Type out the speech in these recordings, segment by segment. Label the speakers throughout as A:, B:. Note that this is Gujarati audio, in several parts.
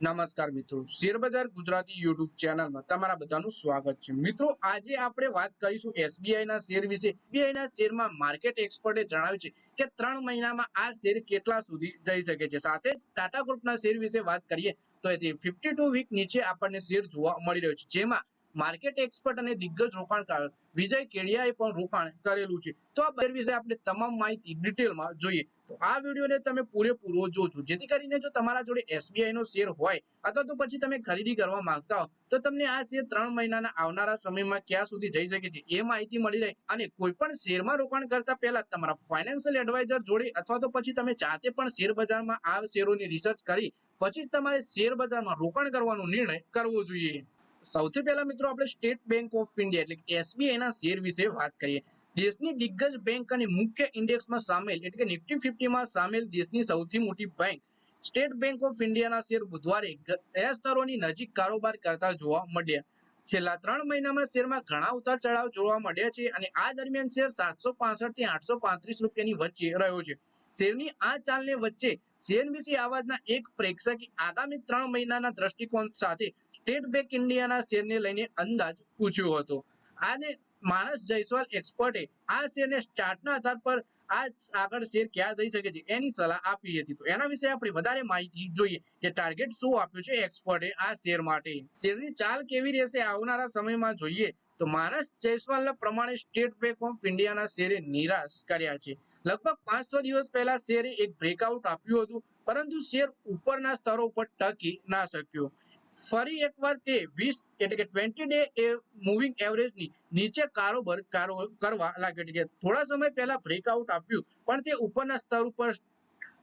A: નમસ્કાર મિત્રો. શેરબજાર ગુજરાતી યુટ્યુબ ચેનલમાં તમારા બધાનું સ્વાગત છે. મિત્રો, આજે આપણે વાત કરીશું એસબીઆઈ ના શેર વિશે. એસબીઆઈ ના શેરમાં માર્કેટ એક્સપર્ટે જણાવ્યું છે કે ત્રણ મહિનામાં આ શેર કેટલા સુધી જઈ શકે છે. સાથે ટાટા ગ્રુપના શેર વિશે વાત કરીએ તો એથી ફિફ્ટી ટુ વીક નીચે આપણને શેર જોવા મળી રહ્યો છે. જેમાં માર્કેટ એક્સપર્ટ અને દિગ્ગજ રોકાણકાર વિજય કેડિયાએ પણ રોકાણ કરેલું છે. તો આ શેર વિશે આપણે તમામ માહિતી ડિટેલમાં જોઈએ. આ વિડીયોને તમે પૂરેપૂરો જોજો. જેથી કરીને જો તમારા જોડે એસબીઆઈ નો શેર હોય અથવા તો પછી તમે ખરીદી કરવા માંગતા હો, તો તમને આ શેર ત્રણ મહિનાના આવનારા સમયમાં ક્યાં સુધી જઈ શકે છે એ માહિતી મળી રહે અને કોઈ પણ શેરમાં રોકાણ કરતા પહેલા તમારા ફાઇનાન્શિયલ એડવાઇઝર જોડે અથવા તો પછી તમે જાતે પણ શેર બજારમાં આ શેરોની રિસર્ચ કરી, પછી તમારે શેર બજારમાં રોકાણ કરવાનો નિર્ણય કરવો જોઈએ. સૌથી પહેલા મિત્રો આપણે સ્ટેટ બેંક ઓફ ઇન્ડિયા એટલે કે એસબીઆઈના શેર વિશે વાત કરીએ. દેશની દિગ્ગજ બેંક અને મુખ્ય ઇન્ડેક્સમાં સામેલ, એટલે કે નિફ્ટી ફિફ્ટીમાં સામેલ દેશની સૌથી મોટી બેંક સ્ટેટ બેંક ઓફ ઇન્ડિયાના શેર બુધવારે ગયા સ્તરોની નજીક કારોબાર કરતા જોવા મળ્યા. છેલ્લા ત્રણ મહિનામાં શેરમાં ઘણા ઉતાર ચઢાવ જોવા મળ્યા છે અને આ દરમિયાન શેર સાતસો થી આઠસો પાંત્રીસ રૂપિયાની વચ્ચે રહ્યો છે. શેરની આ ચાલને વચ્ચે સીએનબીસી આવાજના એક પ્રેક્ષકે આગામી ત્રણ મહિનાના દ્રષ્ટિકોણ સાથે સ્ટેટ બેંક ઇન્ડિયાના શેરને લઈને અંદાજ પૂછ્યો હતો. આને માનસ જયસ્વાલ એક્સપર્ટે આ શેરને ચાર્ટના આધાર પર આ આગળ શેર ક્યાં જઈ શકે છે? એની સલાહ આપી હતી. તો એના વિશે આપણે વધારે માહિતી જોઈએ કે ટાર્ગેટ શું આપ્યું છે એક્સપર્ટે આ શેર માટે. શેરની ચાલ કેવી રહેશે આવનારા સમયમાં જોઈએ. તો માનસ જયસ્વાલના પ્રમાણે સ્ટેટ બેંક ઓફ ઇન્ડિયાના શેરે નિરાશ કર્યા છે. લગભગ પાંચ છ દિવસ પહેલા શેરે એક બ્રેકઆઉટ આપ્યું હતું, પરંતુ શેર ઉપરના સ્તરો પર ટકી ના શક્યો. ફરી એકવાર તે વીસ એટલે કે ટ્વેન્ટી ડે એ મૂવિંગ એવરેજની નીચે કારોબાર કરવા લાગ્યો એટલે કે થોડા સમય પહેલા બ્રેકઆઉટ આપ્યું, પણ તે ઉપરના સ્તર ઉપર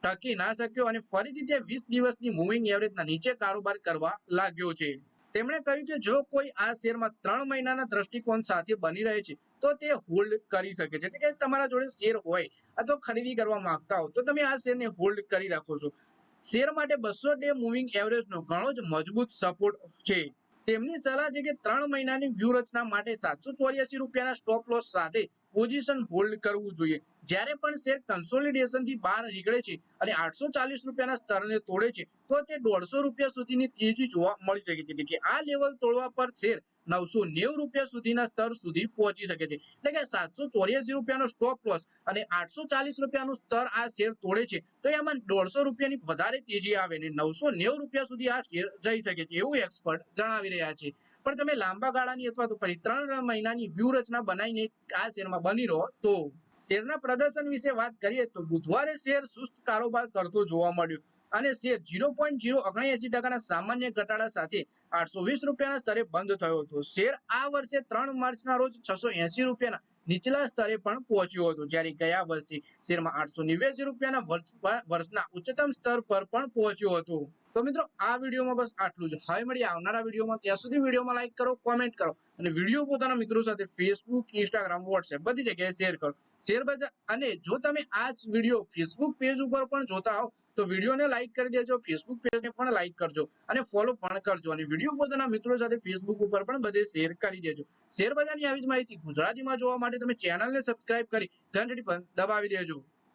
A: ટકી ના શક્યો અને ફરીથી તે વીસ દિવસની મૂવિંગ એવરેજના નીચે કારોબાર કરવા લાગ્યો છે. તેમણે કહ્યું કે જો કોઈ આ શેરમાં ત્રણ મહિનાના દ્રષ્ટિકોણ સાથે બની રહે છે, તો તે હોલ્ડ કરી શકે છે. એટલે કે તમારા જોડે શેર હોય અથવા ખરીદી કરવા માંગતા હો, તો તમે આ શેરને હોલ્ડ કરી રાખો છો. શેર માટે બસો ડે મૂવિંગ એવરેજનો ઘણો જ મજબૂત સપોર્ટ છે. તેમની સલાહ છે કે ત્રણ મહિનાની વ્યૂહરચના માટે સાતસો ચોર્યાસી રૂપિયાના સ્ટોપ લોસ સાથે પોઝિશન હોલ્ડ કરવું જોઈએ. જ્યારે પણ શેર કન્સોલિડેશનથી બહાર નીકળે છે અને આઠસો ચાલીસ રૂપિયાના સ્તરને તોડે છે, તો તે દોઢસો રૂપિયા સુધીની તેજી જોવા મળી શકે છે. કે આ લેવલ તોડવા પર શેર નવસો નેવું રૂપિયા સુધીના સ્તર સુધી પહોંચી શકે છે. એટલે કે સાતસો ચોર્યાસી રૂપિયાનો સ્ટોપ લોસ અને આઠસો ચાલીસ રૂપિયાનું સ્તર આ શેર તોડે છે, તો એમાં દોઢસો રૂપિયાની વધારે તેજી આવે ને નવસો નેવું રૂપિયા સુધી આ શેર જઈ શકે છે એવું એક્સપર્ટ જણાવી રહ્યા છે. પણ તમે લાંબા ગાળાની અથવા તો પછી ત્રણ મહિનાની વ્યૂહરચના બનાવીને આ શેરમાં બની રહો તો શેરના પ્રદર્શન વિશે વાત કરીએ તો બુધવારે શેર સુસ્ત કારોબાર કરતો જોવા મળ્યો અને શેર ઝીરો પોઈન્ટ ઝીરો ઓગણએસી ટકાના સામાન્ય ઘટાડા સાથે આઠસો વીસ રૂપિયાના સ્તરે બંધ થયો હતો. શેર આ વર્ષે ત્રણ માર્ચના રોજ છસો એસી રૂપિયાના નીચલા સ્તરે પણ પહોંચ્યો હતો, જ્યારે ગયા વર્ષે શેરમાં આઠસો નેવ્યાસી રૂપિયાના વર્ષ- વર્ષના ઉચ્ચતમ સ્તર પર પણ પહોંચ્યો હતો. તો મિત્રો, આ વિડીયોમાં બસ આટલું જ. હવે મળીએ આવનારા વિડીયોમાં. ત્યાં સુધી વિડીયોમાં લાઈક કરો કોમેન્ટ કરો અને વીડિયો પોતાના મિત્રો સાથે ફેસબુક ઇન્સ્ટાગ્રામ વોટ્સએપ બધી જગ્યાએ શેર કરો. શેર બજાર અને જો તમે આ જ વીડિયો ફેસબુક પેજ ઉપર પણ જોતા હો, તો વિડીયોને લાઈક કરી દેજો ફેસબુક પેજને પણ લાઈક કરજો અને ફોલો પણ કરજો અને વીડિયો પોતાના મિત્રો સાથે ફેસબુક ઉપર પણ બધે શેર કરી દેજો. શેર બજારની આવી જ માહિતી ગુજરાતીમાં જોવા માટે તમે ચેનલને સબસ્ક્રાઇબ કરી ઘંટડી પણ દબાવી દેજો.